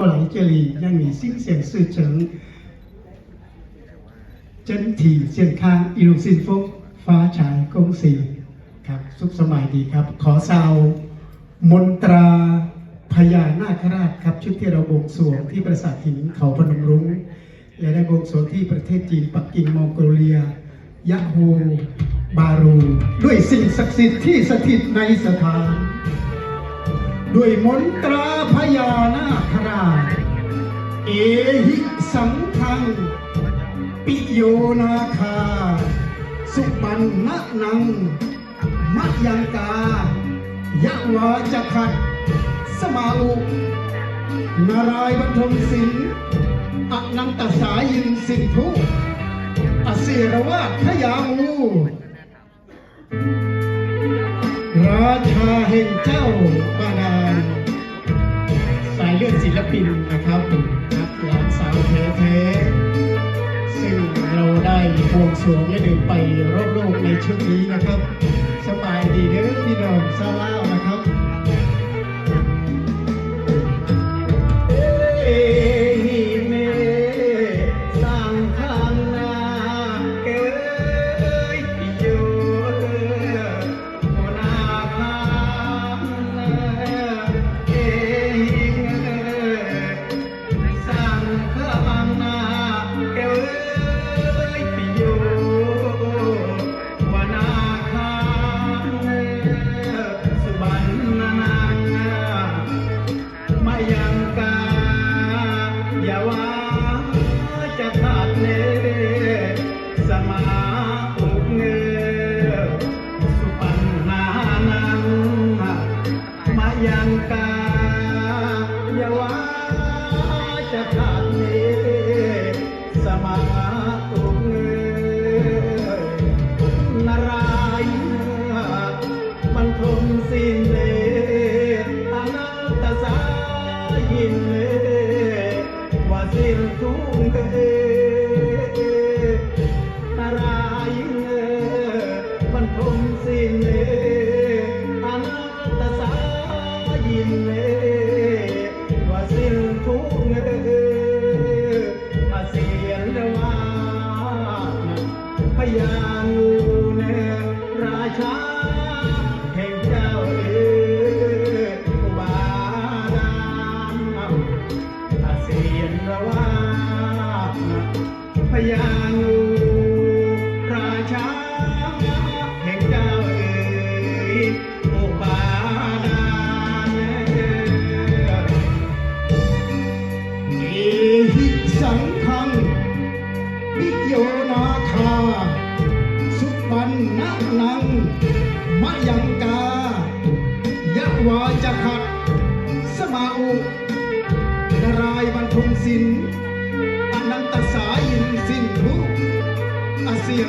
后来这里让你心想事成，身体健康一路幸福ฟ้าชายกงสีครับสุขสมัยดีครับ ขอซาวมนตราพญานาคราชครับชุดที่เราบวงสรวงที่ปราสาทหินเขาพนมรุ้งและได้บวงสรวงที่ประเทศจีนปักกิ่งมองโกเลีย ยะโฮบารู ด้วยสิ่งศักดิ์สิทธิ์ที่สถิตในสถาน ด้วยมนตราพญานาคราชเอหิสังคัง ปิโยนาคา สุปันนะนังมะยังกายะวาจะขัด สมาอุนารายณ์บรรทมศิลป์อนันตสายินสินทุอเสรวาทพยามู ราชาแห่งเจ้าบาดาลสายเลือดศิลปินนะครับนักร้องสาวแท้ๆซึ่งเราได้บวงสรวงและเดินไปรอบโลกในชุดนี้นะครับ สบายดีเด้อพี่น้องซาลาวนะ บรรทมสิ้น พญางู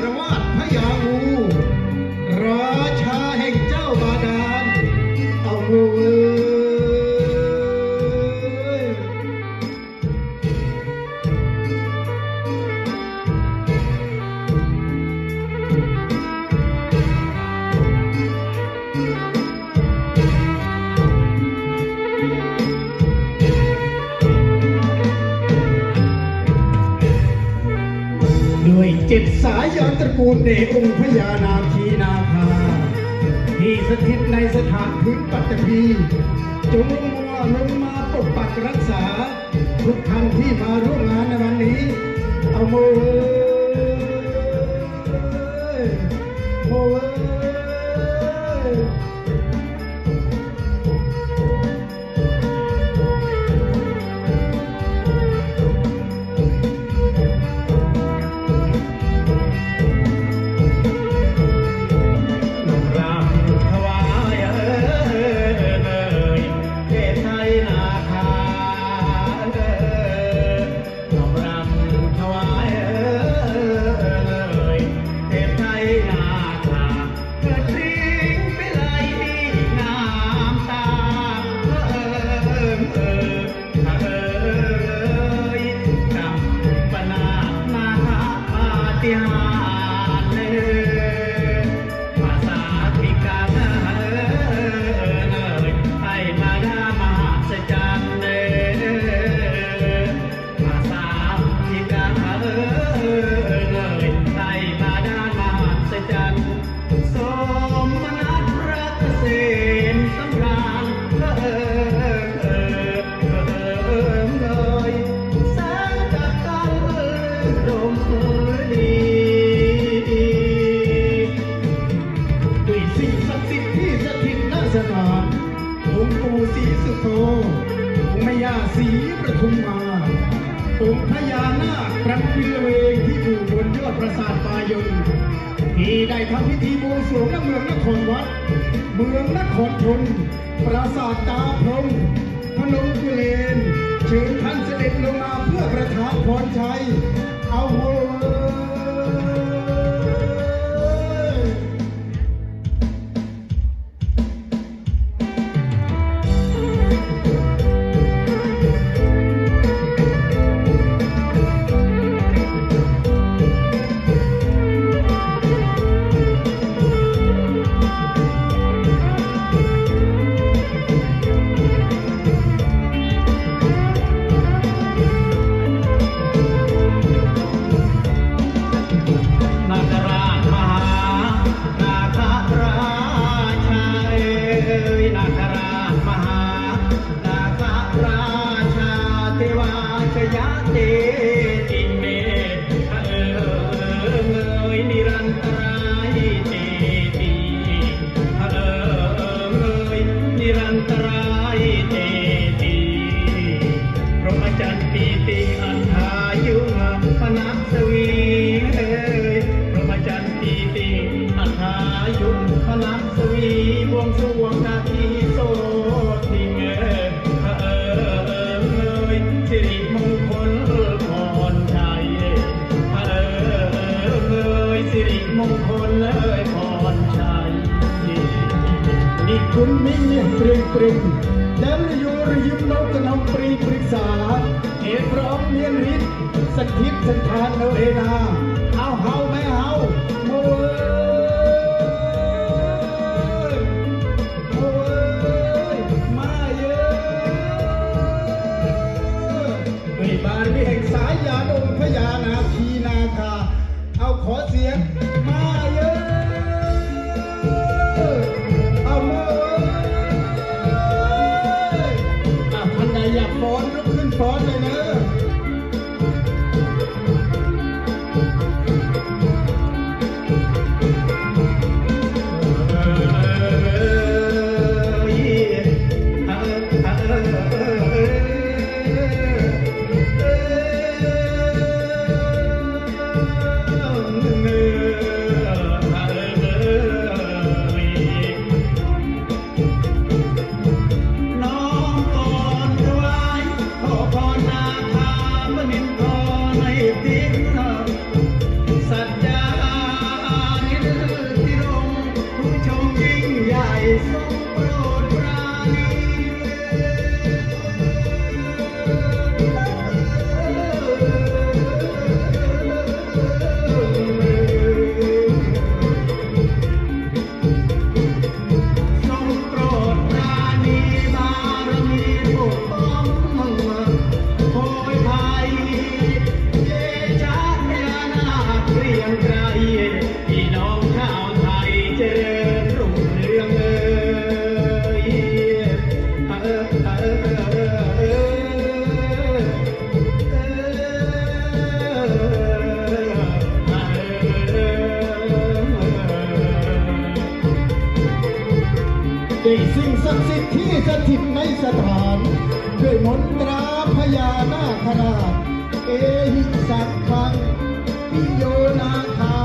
รวาดพยางู ยานตระกูลเดชองค์พญานาคีนาคา ที่สถิตในสถานพื้นปัตตภีจงลงมาลงมาปกปักรักษา ทุกท่านที่มาร่วมงานในวันนี้ เอาโมเอ้ พิเวงที่อยู่บนยอดปราสาทปายนที่ได้ทำพิธีบวงสรวงณเมืองนครวัด เมืองนครทนปราสาทตาพรมพนมกุเลนเชิญท่านเสด็จลงมาเพื่อประทานพรชัยเอาเว้ มงคลเลยพรชัยนี่คุณมิ่งเนี่ยเปรียงปริ้งแล้วโยระยิมนกกระนำปรีปริกษาเอพร้อมเมียนฤทธิ์สถิตสันทานเนเอนา อยากฟ้อนลุกขึ้นฟ้อนเลยนะ นาคราชเอหิสักขังพิโยนาคา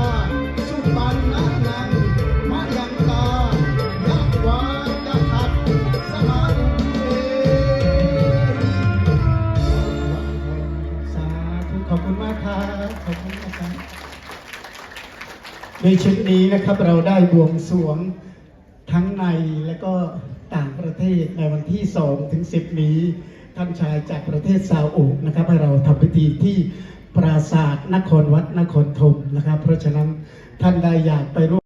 สุปันนานังมายังตายักวาจะขัดสมานุเอสาธุขอบคุณมากครับขอบคุณนะครับในชุดนี้นะครับเราได้บวงสรวงทั้งในและก็ต่างประเทศในวันที่ 2 ถึง 10 นี้ ท่านชายจากประเทศซาอุนะครับให้เราทำพิธีที่ปราสาทนครวัดนครธมนะครับ เพราะฉะนั้นท่านใดอยากไปร่วม